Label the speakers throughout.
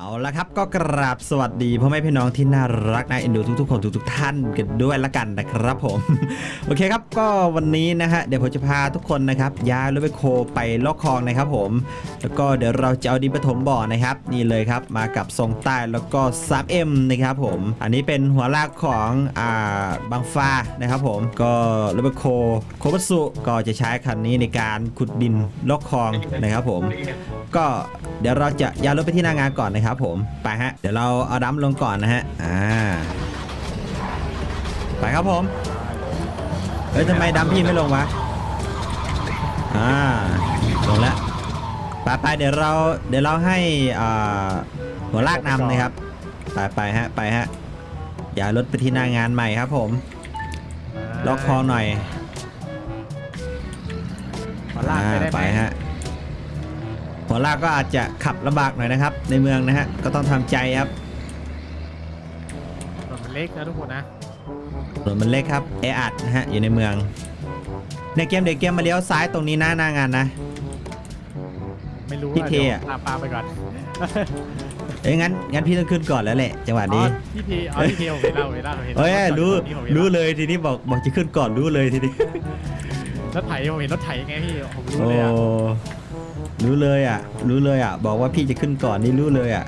Speaker 1: เอาละครับก็กราบสวัสดีพ่อแม่พี่น้องที่น่ารักน่าเอ็นดูทุกๆคนทุกๆท่านกันด้วยละกันนะครับผม โอเคครับก็วันนี้นะฮะเดี๋ยวผมจะพาทุกคนนะครับย้ายรถไปโคไปลอกคลองนะครับผม แล้วก็เดี๋ยวเราจะเอาดินปฐมบ่อนะครับ นี่เลยครับมากับทรงใต้แล้วก็ 3M นะครับผม อันนี้เป็นหัวลากของอ่าบางฟ้านะครับผมก็รถไปโคโคบัสุก็จะใช้คันนี้ในการขุดดินลอกคลองนะครับผม ก็เดี๋ยวเราจะย้ายรถไปที่หน้างานก่อนนะครับผมไปฮะเดี๋ยวเราเอาดัมลงก่อนนะฮะอ่าไปครับผมเฮ้ยทำไมดัมพี่ไม่ลงวะอ่าลงแล้วไปไปเดี๋ยวเราเดี๋ยวเราให้อ่าหัวลากนำนะครับไปไปฮะไปฮะอย้ายรถไปที่หน้างานใหม่ครับผมล็อกคอหน่อย
Speaker 2: ขอลากไปได้
Speaker 1: ไป
Speaker 2: ไหม
Speaker 1: ฮะ หัวลากก็อาจจะขับลำบากหน่อยนะครับ ในเมืองนะฮะก็ต้องทำใจครับ
Speaker 2: ถนนมันเล็กนะทุกคนนะ
Speaker 1: ถนนมันเล็กครับแออัดนะฮะอยู่ในเมืองในเกมเด็กเกมมาเลี้ยวซ้ายตรงนี้นะหน้างานนะ
Speaker 2: ไม่รู้
Speaker 1: พี่เท
Speaker 2: ดี๋ยว
Speaker 1: อะ
Speaker 2: พาปลาไปก่อน
Speaker 1: เอ้ยงั้นงั้นพี่ต้องขึ้นก่อนแล้วแหละจังหวะนี้
Speaker 2: อ๋อพี่เทอ๋อพี่เทผมเห็นแล้วผมเห็นแล้วผมเห็น
Speaker 1: เอ้ย
Speaker 2: แล้ว
Speaker 1: รู้
Speaker 2: ผมเห็น
Speaker 1: รู้
Speaker 2: แล้ว
Speaker 1: เลยทีนี้บอกบอกจะขึ้นก่อนรู้เลยทีนี้
Speaker 2: รถไถผมเห็นรถไถไงพี่ผมรู้
Speaker 1: โอ้
Speaker 2: เลยอะ
Speaker 1: รู้เลยอะ รู้เลยอะ บอกว่าพี่จะขึ้นก่อนนี่รู้เลยอะ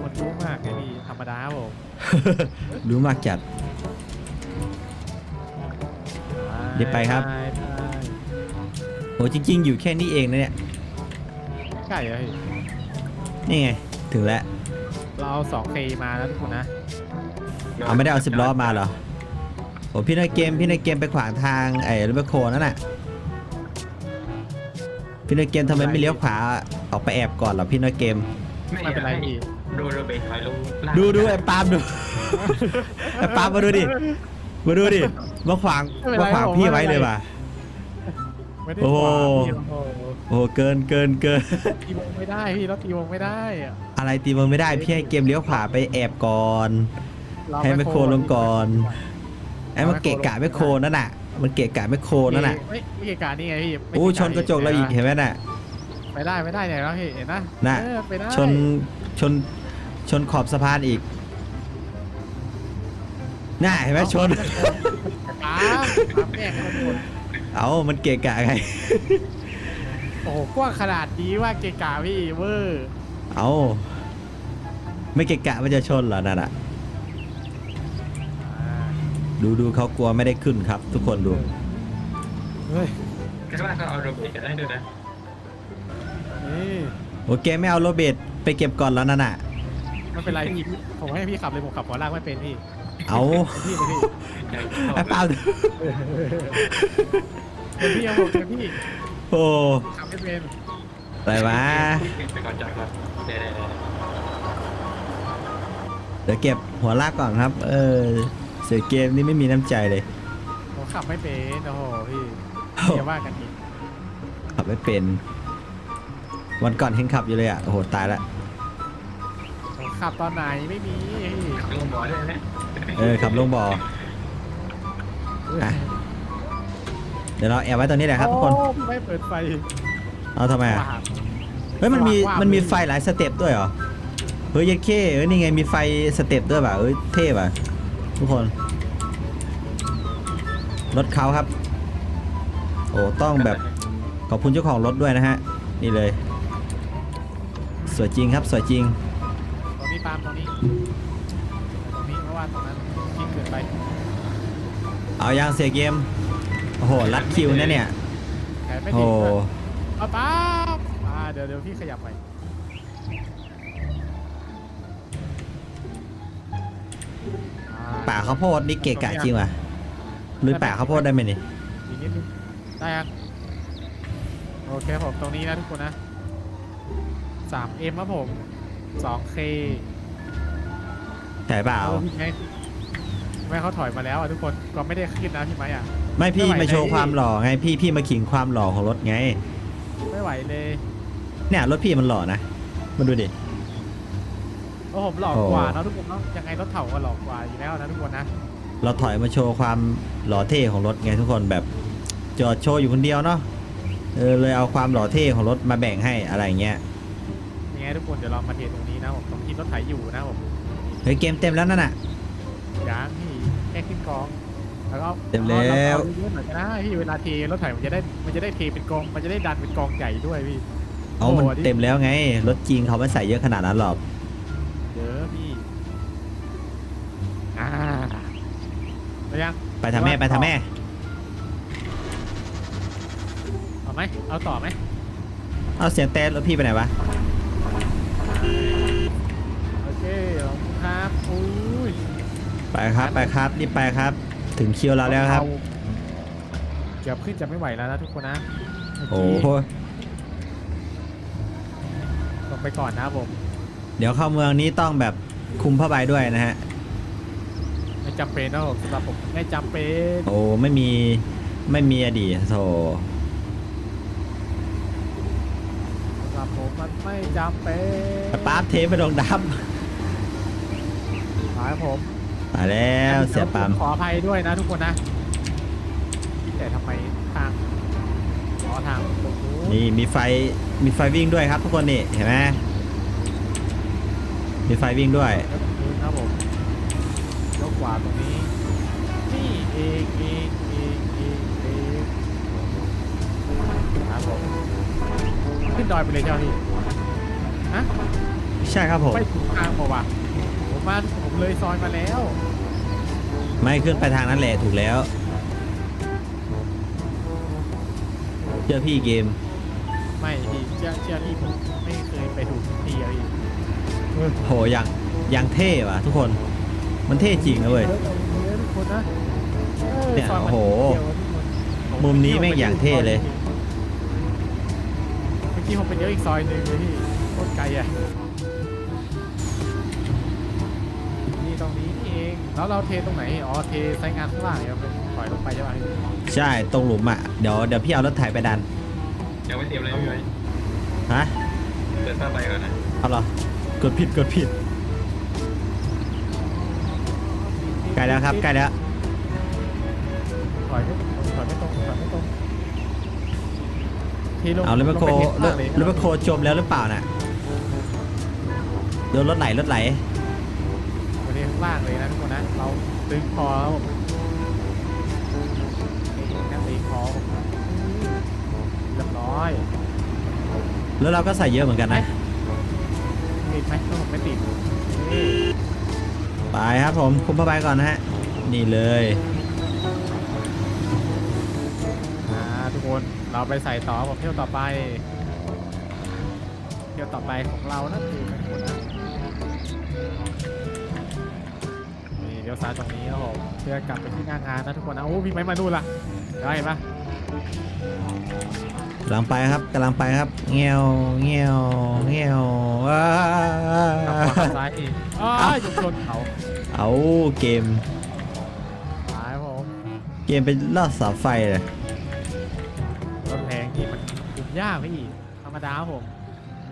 Speaker 2: คนรู้มากไงพี่ธรรมดาครับผม
Speaker 1: รู้มากจัดรีบไปครับ
Speaker 2: ได้ได้
Speaker 1: โอ้จริง ๆ อยู่แค่นี้เองนะเนี่ย
Speaker 2: ใช่เหรอพี่
Speaker 1: นี่ไง ถึงแล้ว
Speaker 2: เราเอาสองเคมาแล้วทุกคนนะ
Speaker 1: เอาไม่ได้เอาสิบล้อมาเหรอโอ้พี่ในเกมพี่ในเกมไปขวางทางไอ้รถแบคโคนั่นน่ะ พี่ในเกมทำไมไม่เลี้ยวขวาออกไปแอบก่อนเหรอพี่ในเกม
Speaker 2: ไม่เป็นไรพี่
Speaker 3: โดนระเบิดถอยลงล่าง
Speaker 1: ดูดูไอ้ปาล์มดูไอ้ปาล์มมาดูดิมาดูดิมาขวางมาขวางพี่ไว้เลยว่ะ
Speaker 2: ไม่ได้
Speaker 1: โอ้
Speaker 2: ขวางพี่โอ้โห
Speaker 1: โอ้เกินเกินเกิน
Speaker 2: ตีวงไม่ได้พี่รถตีวงไม่ได้อะ
Speaker 1: อะไรตีมันไม่ได้พี่ให้เกมเลี้ยวขวาไปแอบก่อน
Speaker 2: เรา
Speaker 1: ให้แมคโครลงก่อนไอ้มันเกะกะไม่โครนั่นน่ะ มันเกะกะไม่โครนั่นน่ะ
Speaker 2: ไม่ไม่เกะกะนี่ไงพี่ไม่
Speaker 1: อู้
Speaker 2: เะ
Speaker 1: ชนกระจกเราอีกเห็นไหมน่ะ
Speaker 2: ไปได้ไม่ได้เนี่ยแล้วพี่เห็นนะ
Speaker 1: น่ะ
Speaker 2: เออไปได้
Speaker 1: ชนชนชนขอบสะพานอีกน่าเห็นไหมชน
Speaker 2: ป้าป้าแม่งคนคน
Speaker 1: เอามันเกะกะไง
Speaker 2: โอ้โหกว้างขนาดนี้ว่าเกะกะพี่เวอร์
Speaker 1: เอาไม่เกะกะมันจะชนเหรอนั่นน่ะ
Speaker 2: อ่า
Speaker 1: ดูดูเขากลัวไม่ได้ขึ้นครับ ทุกคนดู
Speaker 2: เฮ้ย
Speaker 3: ข้างล่างก็เอาระเบิดกันได้ด้วยนะ
Speaker 2: นี่
Speaker 1: โอเคไม่เอาโรเบตไปเก็บก่อนแล้วนั่นน่ะ
Speaker 2: ไม่เป็นไรพี่ผมให้พี่ขับเลยผมขับหัวลากไม่เป็นพี่
Speaker 1: เอา
Speaker 2: พี่เลยพี่
Speaker 1: ไอ้เปล่า
Speaker 2: เป็นพี่เอาผมเป็นพี่
Speaker 1: โอ้
Speaker 2: ขับไม่เป็น
Speaker 1: อะไรวะ
Speaker 3: ไปก่อนจอดก่อนเดี๋ยวๆ
Speaker 1: เดี๋ยวเก็บหัวลากก่อนครับ เออ เสือเกมนี่ไม่มีน้ำใจเลย
Speaker 2: ผมขับไม่เป็นโอ้โหพี่
Speaker 1: โอ้
Speaker 2: อย่าว่ากันอีก
Speaker 1: ขับไม่เป็น วันก่อนเห็นขับอยู่เลยอะโอ้โหตายละ
Speaker 2: ผมขับตอนไหนไม่มีพี่
Speaker 3: ๆลงบ่อได้ไหม
Speaker 1: เออขับลงบ่ออะเดี๋ยวเราแอบไว้ตรงนี้แหละครับทุกคน
Speaker 2: โอ้ไม่เปิดไฟ
Speaker 1: เอาทำไมอะ
Speaker 2: ว่า
Speaker 1: เฮ้ยมันมี
Speaker 2: ว่าว่ามั
Speaker 1: มันมีไฟหลายสเต็ปด้วยเหรอเฮ้ยเยัดเข้เอ้ยนี่ไงมีไฟสเต็ปด้วยป่ะเอ้ยเท่ป่ะ ทุกคน รถเขาครับ โอ้ต้องแบบขอบคุณเจ้าของรถด้วยนะฮะ นี่เลย สวยจริงครับ สวยจริง
Speaker 2: ตรงนี้ปาล์มตรงนี้ ตรงนี้เพราะว่าตรงนั้นคิดเกินไป
Speaker 1: เอายังเสียเกม โอ้โห รัดคิวนะเนี่ย
Speaker 2: แผนไม่
Speaker 1: โอ้
Speaker 2: ดี
Speaker 1: โห
Speaker 2: เอาปาล์มอ่าเดี๋ยวเดี๋ยวพี่ขยับไป
Speaker 1: ป่าข้าวโพดนี่เกะกะจริงว่ะลุยป่าข้าวโพดได้ไหมนี่
Speaker 2: อีกนิดนึงได้ยังโอเคผมตรงนี้นะทุกคนนะ 3M ครับผม 2K
Speaker 1: ใช่เปล่า
Speaker 2: เอาพี่ไงแม่เขาถอยมาแล้วอะทุกคนก็ไม่ได้ขึ้นนะพี่ไม้อะ
Speaker 1: ไม่พี่
Speaker 2: ไม่ไหว
Speaker 1: มาโชว์
Speaker 2: เลย
Speaker 1: ความหล่อไงพี่พี่มาขิงความหล่อของรถไง
Speaker 2: ไม่ไหวเลย
Speaker 1: เนี่ยรถพี่มันหล่อนะมาดูดิ
Speaker 2: เพราะผมหลอก
Speaker 1: โอ้
Speaker 2: กว่าเนอะทุกคนเนาะยังไงรถเถ่าก็หลอกกว่าอยู่แล้วนะทุกคนนะ
Speaker 1: เราถอยมาโชว์ความหล่อเท่ของรถไงทุกคนแบบจอดโชว์อยู่คนเดียวเนาะเออเลยเอาความหล่อเท่ของรถมาแบ่งให้อะไรอย่างเงี้ย
Speaker 2: ยังไงไงทุกคนเดี๋ยวเรามาเทตรงนี้นะผมตรงที่รถไถอยู่นะผม
Speaker 1: เฮ้ยเกมเต็มแล้วนั่นน่ะ
Speaker 2: ยางพี่แค่ขึ้นกองแล้วก็
Speaker 1: เต็มแล้ว
Speaker 2: อาเยอะๆหน่อยก็ได้พี่เวลาเทรถไถมันจะได้มันจะได้เทเป็นกองมันจะได้ดันเป็นกองใหญ่ด้วยพี่
Speaker 1: เอามัน
Speaker 2: โอ้ดิ
Speaker 1: เต็มแล้วไงรถจริงเขาไม่ใส่เยอะขนาดนั้นหรอก
Speaker 2: ยัง
Speaker 1: ไปทำแม่ไปทำแม่
Speaker 2: เอาไหมเอาต่อไหม
Speaker 1: เอาเสียงเต้นรถพี่ไปไหนวะ
Speaker 2: โอเคขอบคุณครับอุ้ย
Speaker 1: ไปครับไปครับรีบไปครับ ถึงคิวเราแล้วครับ
Speaker 2: เกือบขึ้นจะไม่ไหวแล้วนะทุกคนนะเมื่
Speaker 1: โอ้
Speaker 2: กี้
Speaker 1: โห
Speaker 2: ลงไปก่อนนะครับผม
Speaker 1: เดี๋ยวเข้าเมืองนี้ต้องแบบคุมผ้าใบด้วยนะฮะ
Speaker 2: ไม่จำเป็นนะผมสำหรับผมไม่จำเป็น
Speaker 1: โอ้ไม่มีไม่มีอดีตโธ่
Speaker 2: สำหรับผมมันไม่จำเป็น
Speaker 1: ป๊าบเทไปลงดับ
Speaker 2: ขอให้ผม
Speaker 1: มาแล้วเสียปั๊ม
Speaker 2: ขออภัยด้วยนะทุกคนนะ แต่ทำไมทางขอทางตรงนู้น
Speaker 1: นี่มีไฟมีไฟวิ่งด้วยครับทุกคนนี่เห็นไหมมีไฟวิ่งด้วย
Speaker 2: แล้วตรงนู้นครับผมยก ขวาตรงนี้ นี่เองเองเองเองเองครับผมขึ้นดอยไปเลยเจ้าพี่ฮะ
Speaker 1: ใช่ครับผม
Speaker 2: ไม่ถูกทางบอกว่ะผมมาผมเลยซอยมาแล้ว
Speaker 1: ไม่ขึ้นไปทางนั้นแหละถูกแล้วเชื่อพี่เกม
Speaker 2: ไม่พี่เชื่อเชื่อพี่ผมไม่เคยไปถูกทีอะพี่
Speaker 1: โหอย่างอย่างเท่ว่ะทุกคน มันเท่จริงนะเว้ย
Speaker 2: เยอะทุกคนนะออ
Speaker 1: เนี่ย
Speaker 2: ซมั
Speaker 1: โอ้โห
Speaker 2: เดียวทุกคน
Speaker 1: มุมนี้แม่งอย่างเท่เลย
Speaker 2: เมื่อกี้ผมไปเลี้ยวอีกซอยหนึ่งเลยพี่โคตรไกลอะนี่ตรงนี้นี่เอง แล้วเราเทตรงไหน อ๋อ เทไซต์งานข้างล่างเนี่ยมันถอยลงไปใช่ไหมพี่
Speaker 1: ใช่ ตรงหลุมอะ เดี๋ยวเดี๋ยวพี่เอารถไถไปดัน
Speaker 3: ยังไม่เตรียมเลยพี่ไว้
Speaker 1: ฮะ
Speaker 3: เดินผ้าใบก่อนนะ
Speaker 1: เอาเหรอกดผิดกดผิด ใกล้แล้วครับใกล้แล้ว
Speaker 2: ถอยไม่ถอยไม่ตรงถอยไม่ตรงเทลง
Speaker 1: เอารถแมคโคร
Speaker 2: ลงไปเท
Speaker 1: ร
Speaker 2: ข้าง
Speaker 1: ถ
Speaker 2: ล่างเลย
Speaker 1: รถแมคโครจมแล้วหรือเปล่าน่ะโดนรถไหลรถไหล
Speaker 2: วันนี้ข้างล่างเลยนะทุกคนนะเราตึงคอแล้วนี่นั่งตีคอเรียบร้อย
Speaker 1: แล้วเราก็ใส่เยอะเหมือนกันนะ
Speaker 2: ติดไหมถ้าผมไม่ติดนี่
Speaker 1: ไปครับผมคุมผ้าใบก่อนนะฮะ นี่เลย
Speaker 2: อ่าทุกคนเราไปใส่ต่อผมเที่ยวต่อไป เที่ยวต่อไปของเรานั่นคือนะทุกคนนะนี่เลี้ยวซ้ายตรงนี้ครับผมเพื่อกลับไปที่หน้างานนะทุกคนนะโอ้พี่ไม้มาดูนล่ะได้เห็นปะ
Speaker 1: กำลังไปครับกำลังไปครับ เงี้ยวเงี้ยวเงี้ยวว้าก
Speaker 2: ลับขวาซ้ายอีกอ้าวยุบชนเขา
Speaker 1: เอาเกม
Speaker 2: ซ้ายผม
Speaker 1: เกมเป็นลอดเสาไฟเลย
Speaker 2: รถแรงนี่มันคุมยากพี่ธรรมดาครับผม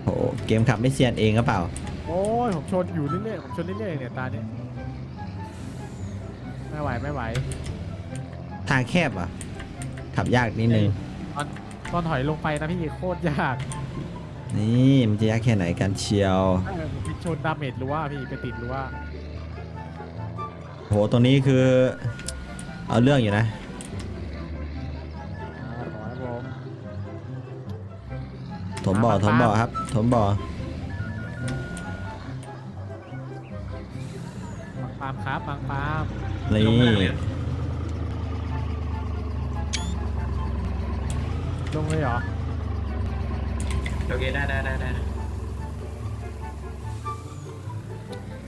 Speaker 1: โหเกมขับไม่เซียนเองก็เปล่า
Speaker 2: โอ้ยผมชนอยู่เรื่อยๆผมชนเรื่อยๆเนี่ยตาเนี้ยไม่ไหวไม่ไหว
Speaker 1: ทางแคบอะ ขับยากนิดนึง
Speaker 2: ตอนตอนถอยลงไปนะพี่โคตรยาก
Speaker 1: นี่มันจะยากแค่ไหนกันเชียว
Speaker 2: เออผมไปชนดาเมจรั้วพี่ไปติดรั้ว
Speaker 1: โหตรงนี้คือ เอาเรื่องอยู่นะ
Speaker 2: อ่าขอให้ผม
Speaker 1: ถมบ่อถมบ่อครับถมบ่อ
Speaker 2: บางปามครับบางปาม
Speaker 1: นี่
Speaker 2: ลงเลยเหรอ
Speaker 3: โอเค ได้ได้ได้ได้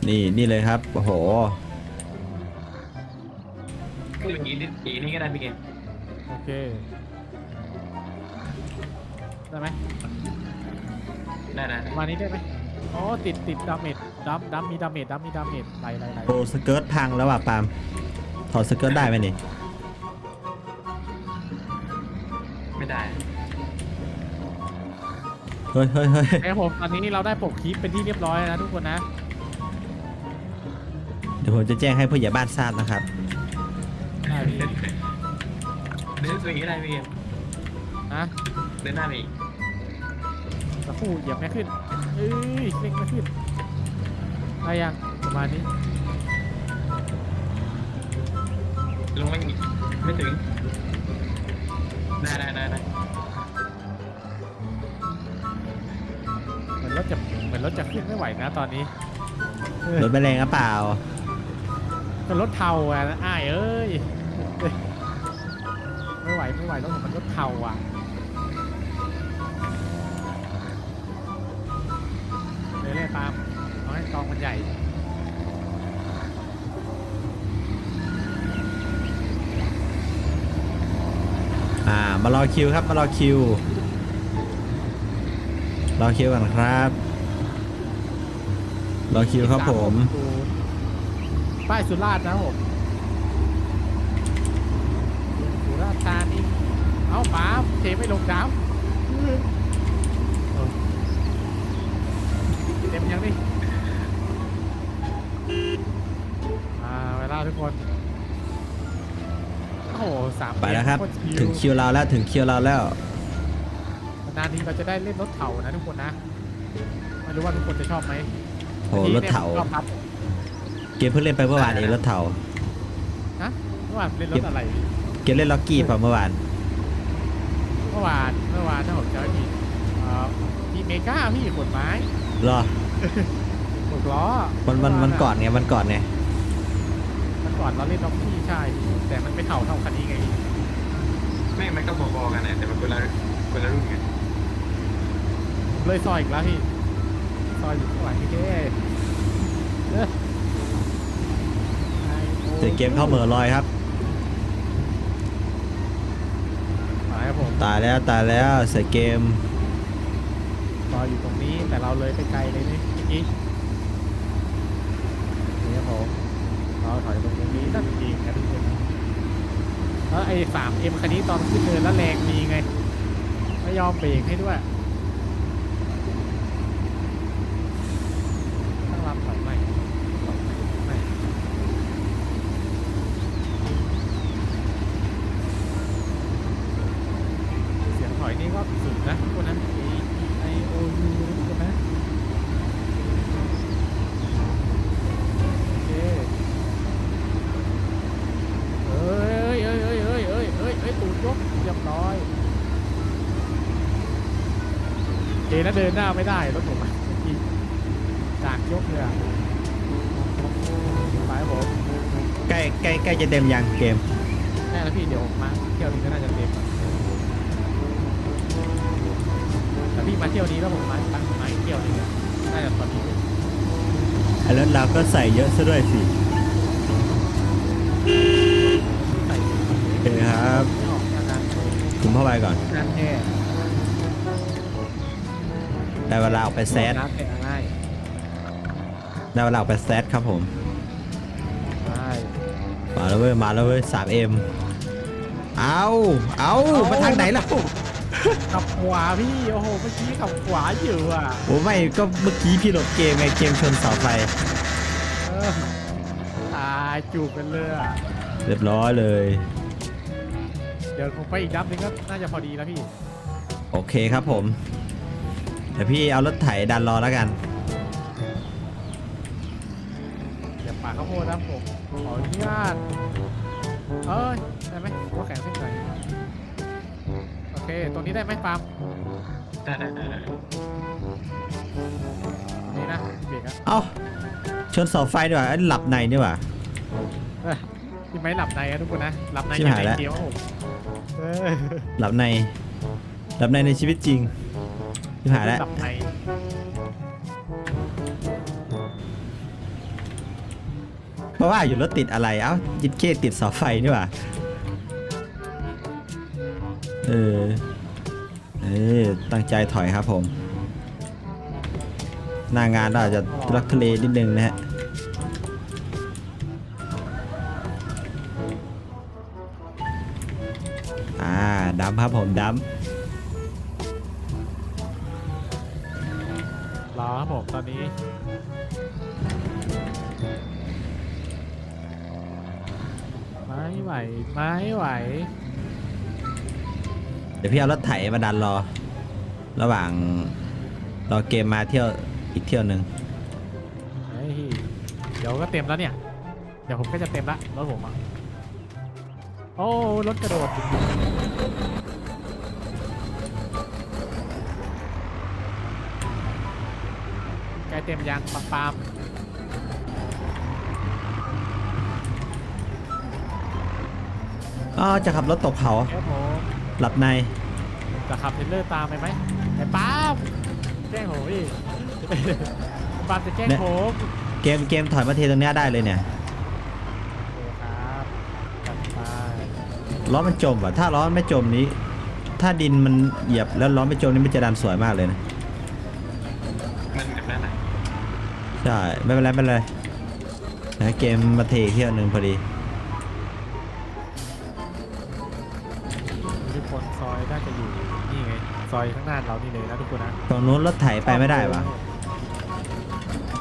Speaker 1: นี่ นี่เลยครับ โอ้โห
Speaker 3: คืออย่างนี้นิดอีกนี่ก็ได้พี่เกม
Speaker 2: โอเค ได้ไหม
Speaker 3: ได้ได้
Speaker 2: ประมาณนี้ได้ไหมอ๋อติดติดดาเมจดัมดัมมีดาเมจดัมมีดาเมจไหลไหลไหล
Speaker 1: โอ้สเกิร์ตพังแล้วว่ะปาล์มถอดสเกิร์ตได้ไหมนี่
Speaker 3: ไม่ได้
Speaker 1: เฮ้ยเฮ้ยเฮ้ย
Speaker 2: ไอ้ผมตอนนี้เราได้ปกคลิปเป็นที่เรียบร้อยแล้วนะทุกคนนะ
Speaker 1: เดี๋ยวผมจะแจ้งให้ผู้ใหญ่บ้านทราบนะครับ
Speaker 2: ได้พี่
Speaker 3: เดินตัวอย่างนี้ได้พี่เกม
Speaker 2: นะ
Speaker 3: เดินหน้าไปอีก
Speaker 2: สักครู่เหยียบไม่ขึ้นเอ้ยเร่งไม่ขึ้นได้ยังประมาณนี้
Speaker 3: ลงไม่ไม่ถึงได้ได้ได้ได้
Speaker 2: เหมือนรถจะเหมือนรถจะขึ้นไม่ไหวนะตอนนี้เออ
Speaker 1: รถไม่แรงหรือเปล่า
Speaker 2: ก็รถเทาอะอ้ายเอ้ย ไม่ไหวไม่ไหวรถผมมันรถเทาอะเลยเลยตามเอาให้กองมันใหญ่
Speaker 1: อ่ามารอคิวครับมารอคิว รอคิวกันครับ รอคิวครับผม
Speaker 2: ป้ายสุราษฎร์นะครับผมสุราษฎร์ธานี เอาป๋าเทไม่ลงน้ำเออเต็มยังนี่อ่าเวลาทุกคน โอ้โหสาม
Speaker 1: ไปแล้วครับ
Speaker 2: โต
Speaker 1: ถึงคิวเราแล้วถึงคิวเราแล้ว
Speaker 2: นานทีเราจะได้เล่นรถเถานะทุกคนนะไม่รู้ว่าทุกคนจะชอบไหม
Speaker 1: โอ้รถเถา
Speaker 2: ชอบครับ
Speaker 1: เกมเพิ่งเล่นไปเมื่อวานเองรถเถา
Speaker 2: เมื่อวานเล่นรถอะไร
Speaker 1: เกมเล่นล็อกกี้ป่ะเมื่อวาน
Speaker 2: เมื่อวานเมื่อวานถ้าผมจำไม่ผิดเอ่อมีเมกาพี่ขนไม้
Speaker 1: รอ
Speaker 2: หกล้อ
Speaker 1: วันวันวันก่อนไงวันก่อนไง
Speaker 2: มันก่อนเราเล่นด็อกกี้ใช่ แต่มันไม่เท่าเท่าคันนี้ไง
Speaker 3: แม่งมันก็พอๆกันนะแต่มันคนละคนละรุ่นไง
Speaker 2: ผมเลยซอยอีกแล้วพี่ซอยอยู่ข้างหลังพี่เท่เออไอ้โอ้
Speaker 1: เสียเกมเข้าเหมือลอยครับ
Speaker 2: มาครับ ผม
Speaker 1: ตายแล้วตายแล้วเสียเกม
Speaker 2: รออยู่ตรงนี้แต่เราเลยไปไกลเลยนี่เมื่อกี้นี่ครับผมเราถอยตรงนี้นั่นเองนะทุกคนแล้วไอ้สามเอ็มคันนี้ตอนขึ้นเนินแล้วแรงมีไงไม่ยอมเบรกให้ด้วยตั้งลำถอยใหม่ถอยใหม่ใหม่เสียงถอยนี่ก็สุดนะทุกคนนะ A E I O U นะทุกคนนะโอเคเอ้ยเอ้ยเอ้ยเอ้ยเอ้ยเอ้ยเอ้ยตูดยกเรียบร้อย เอนะเดินหน้าไม่ได้รถผมอะเมื่อกี้จากยกเลยอะไปครับผม
Speaker 1: ใกล้ใกล้ใกล้จะเต็มยังเกม
Speaker 2: แน่แล้วพี่เดี๋ยวผมมาเที่ยวนี้ก็น่าจะเต็มอะแต่พี่มาเที่ยวนี้แล้วผมมาตั้งมาอีกเที่ยวนึงอะน่าจะตอนนี้
Speaker 1: ไอ้รถเราก็ใส่เยอะซะด้วยสิ
Speaker 2: ใส่
Speaker 1: โอเคครับ
Speaker 2: ไม่ออกจากงาน
Speaker 1: คุมเข้าไปก่อน
Speaker 2: งานแค่
Speaker 1: ได้เวลาออกไปแซด
Speaker 2: น้ำแค่ง่าย
Speaker 1: ได้เวลาออกไปแซดครับผม
Speaker 2: ง่าย
Speaker 1: มาแล้วเว้ย มาแล้วเว้ย 3M เอาเอามาทางไหนล่ะ
Speaker 2: ขับขวาพี่ โอ้โห เมื่อกี้ขับขวาอยู่อะ
Speaker 1: โอ้ไม่ก็เมื่อกี้พี่หลบเกมไงเกมชนเสาไฟ
Speaker 2: เออตายจูบกันเลยอะ
Speaker 1: เรียบร้อยเลย
Speaker 2: เดี๋ยวผมไปอีกดับนึงก็น่าจะพอดีแล้วพี่
Speaker 1: โอเคครับผม เดี๋ยวพี่เอารถไถดันรอแล้วกัน
Speaker 2: เดี๋ยวป่าข้าวโพดนะผมขออนุญาตเอ้ยได้ไหมว่าแข็งขึ้นหน่อยโอเคตรงนี้ได้ไหมฟาร์ม
Speaker 3: ได้ได้ได้ได้
Speaker 2: ตรงนี้นะเบรกอะ
Speaker 1: เอ้าชนเสาไฟดีกว่าเอ้ยหลับในดีกว่า
Speaker 2: เอ้ยพี่ไม้หลับในอะทุกคนนะหลับใน
Speaker 1: ชิบหายแล้ว
Speaker 2: เดียวครับผมเออ
Speaker 1: หลับใน หลับในในชีวิตจริง ที่หายแล้ว
Speaker 2: ดับใน
Speaker 1: เพราะว่าอยู่รถติดอะไร เอ้ายิดเคติดเสาไฟนี่หว่า เออ เออ ตั้งใจถอยครับผม หน้างานเราอาจจะทุลักทุเลนิดนึงนะฮะ อ่าดำครับผมด
Speaker 2: ร ผมตอนนี้ ไม่ไหว ไม่ไหวำ
Speaker 1: เดี๋ยวพี่เอารถไถมาดันรอ ระหว่างรอเกมมาเที่ยวอีกเที่ยวหนึ่ง
Speaker 2: เฮ้ยเดี๋ยวก็เต็มแล้วเนี่ย เดี๋ยวผมก็จะเต็มละรถผมอะ โอ้ รถกระโดดใก ล้เต็มยังปังปาม
Speaker 1: อ๋อจะขับรถตกเขา
Speaker 2: เอ้ผม
Speaker 1: หลับใน
Speaker 2: จะขับเทรลเลอร์ตามไปไหมไอ้ปาล์มแกล้งผมอีกปาล์มจะแกล้งผม
Speaker 1: เกมเกมถอยมาเทตรงเนี้ยได้เลยเนี่ย
Speaker 2: โอเคครับจัดไป
Speaker 1: ล้อมันจมอะถ้าล้อมันไม่จมนี้ ถ้าดินมันเหยียบแล้วล้อไม่จมนี่มันจะดันสวยมากเลยนะ
Speaker 3: มันกับหน้าไหน
Speaker 1: ใช่ ไม่เป็นไรไม่เป็นไรนะเกมมาเทอีกเที่ยวหนึ่งพอดี
Speaker 2: ทุกคนซอยน่าจะอยู่นี่ไงซอยข้างหน้าเรานี่เลยนะทุกคนนะ
Speaker 1: ฝั่งนู้นรถไถไปไม่ได้ปะ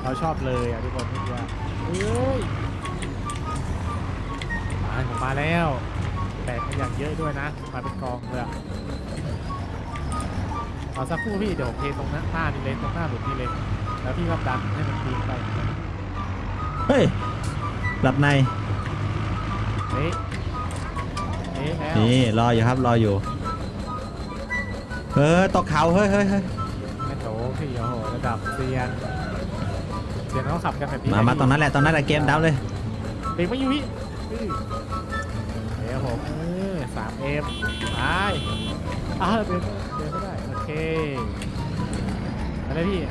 Speaker 2: เราชอบเลยอะทุกคนนี่ว่าเอ้ยมาผมมาแล้ว แตกมาอย่างเยอะด้วยนะ มาเป็นกองเลยอะเอาสักครู่พี่เดี๋ยวผมเทตรงหน้าหน้านี่เลยตรงหน้าหลุมนี่เลย แล้วพี่ก็ดันให้มันปีนไป
Speaker 1: เฮ้ยหลับใน
Speaker 2: เฮ้ยเฮ้ยแล้ว
Speaker 1: นี่รออยู่ครับรออยู่ เออตกเขาเฮ้ยเฮ้ยเฮ้ย
Speaker 2: แม่โถพี่โอ้โหระดับเซียนเซียนเขาขับกันแบบนี้
Speaker 1: มามาตรงนั้นแหละตรงนั้นแหละเกมดาวเลย
Speaker 2: เบรกไม่อยู่พี่อื้อเดี๋ยวผมเออสามเอ็มไปอ้าวเดินเดินไม่ได้ โอเคอะไรพี่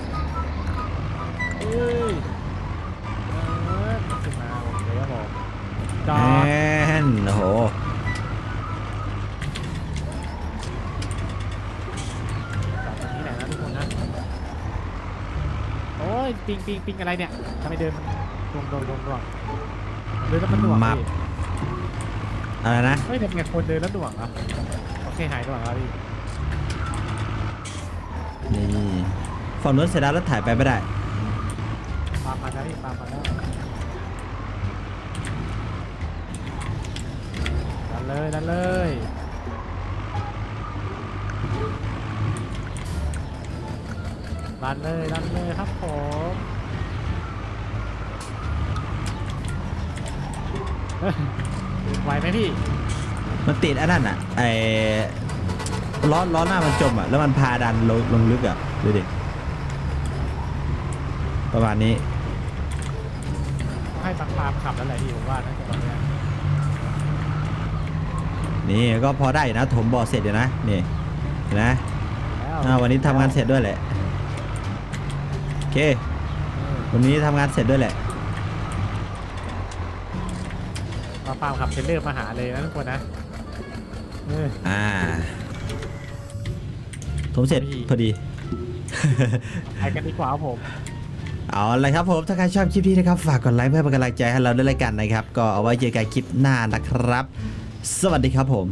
Speaker 1: แอ
Speaker 2: ด
Speaker 1: นโอ้โห
Speaker 2: จอดตรงนี้และนะทุกคนนะโอ้ยปิงปิงปิงอะไรเนี่ยทำไมเดินมันดวงดวงดวงดวงเดินแล้วมันหน่วงพี่
Speaker 1: อะไรนะ
Speaker 2: เฮ้ยทำไมคนเดินแล้วหน่วงอะโอเคหายหน่วงแล้วพี่
Speaker 1: นี่ฝั่งนู้นเสร็จแล้วรถถ่ายไปไม่ได้า
Speaker 2: มาแล้วพี่ปามาแล้วดันเลยดันเลยดันเลยดันเลยครับผมไหวไหมพี่
Speaker 1: มันติดอันนั้นอะไอ้ล้อล้อหน้ามันจมอะแล้วมันพาดันลงลงลึกอะดูดิประมาณนี้
Speaker 2: ให้บังปามขับแล้วแหละพี่ผมว่านะตอนเนี้ย
Speaker 1: นี่ก็พอได้อยู่นะถมบ่อเสร็จอยู่นะนี่เห็นไหม
Speaker 2: แล้ว
Speaker 1: อ่าวันนี้ทำงานเสร็จด้วยแหละโอเค
Speaker 2: เออ
Speaker 1: วันนี้ทำงานเสร็จด้วยแหละ
Speaker 2: มาปามขับเทรลเลอร์มาหาเลยนะทุกคนนะเออ
Speaker 1: อ่าถมเสร็จ
Speaker 2: พอดี
Speaker 1: พอดี
Speaker 2: ไปกันดีกว่าครับผม
Speaker 1: เอาละครับผมถ้าใครชอบคลิปนี้นะครับ ฝากกดไลค์เพื่อเป็นกำลังใจให้เราด้วยละกันนะครับ ก็เอาไว้เจอกันคลิปหน้านะครับ สวัสดีครับผม